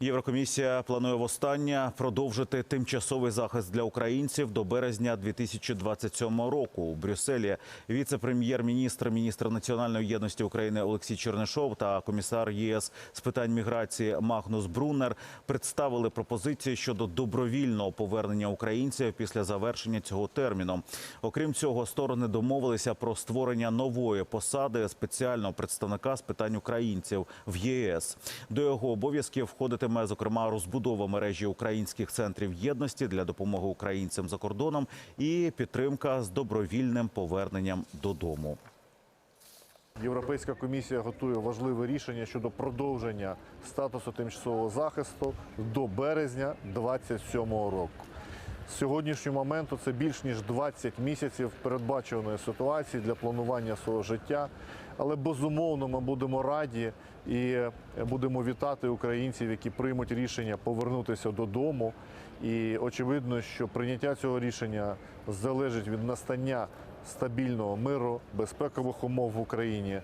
Єврокомісія планує востаннє продовжити тимчасовий захист для українців до березня 2027 року. У Брюсселі віце-прем'єр-міністр, міністр національної єдності України Олексій Чернишов та комісар ЄС з питань міграції Магнус Бруннер представили пропозиції щодо добровільного повернення українців після завершення цього терміну. Окрім цього, сторони домовилися про створення нової посади спеціального представника з питань українців в ЄС. До його обов'язків входитиме зокрема розбудова мережі українських центрів єдності для допомоги українцям за кордоном і підтримка з добровільним поверненням додому. Європейська комісія готує важливе рішення щодо продовження статусу тимчасового захисту до березня 2027 року. Сьогоднішнього моменту це більш ніж 20 місяців передбачуваної ситуації для планування свого життя. Але безумовно ми будемо раді і будемо вітати українців, які приймуть рішення повернутися додому. І очевидно, що прийняття цього рішення залежить від настання стабільного миру, безпекових умов в Україні,